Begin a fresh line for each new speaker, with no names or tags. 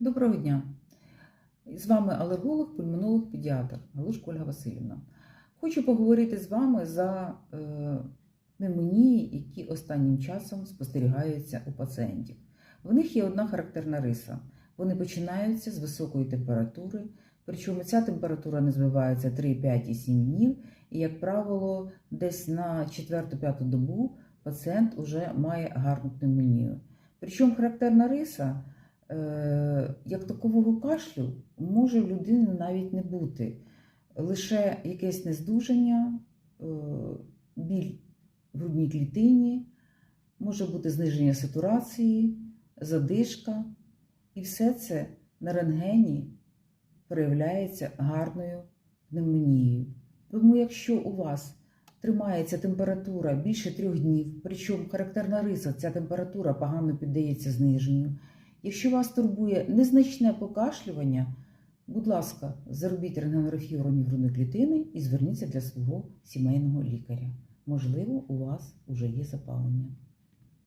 Доброго дня! З вами алерголог, пульмонолог, педіатр Галушко Ольга Васильівна. Хочу поговорити з вами за е, пневмонії, які останнім часом спостерігаються у пацієнтів. В них є одна характерна риса. Вони починаються з високої температури, причому ця температура не збивається 3, 5 і 7 днів, і, як правило, десь на 4-5 добу пацієнт вже має гарну пневмонію. Причому характерна риса. Е, як такового кашлю може в людини навіть не бути. Лише якесь нездужання, е, біль в грудній клітині, може бути зниження сатурації, задишка. І все це на рентгені проявляється гарною пневмонією. Тому, якщо у вас тримається температура більше трьох днів, причому характерна риса, ця температура погано піддається зниженню. Якщо вас турбує незначне покашлювання, будь ласка, зробіть рентгенографію грудної клітини і зверніться для свого сімейного лікаря. Можливо, у вас вже є запалення.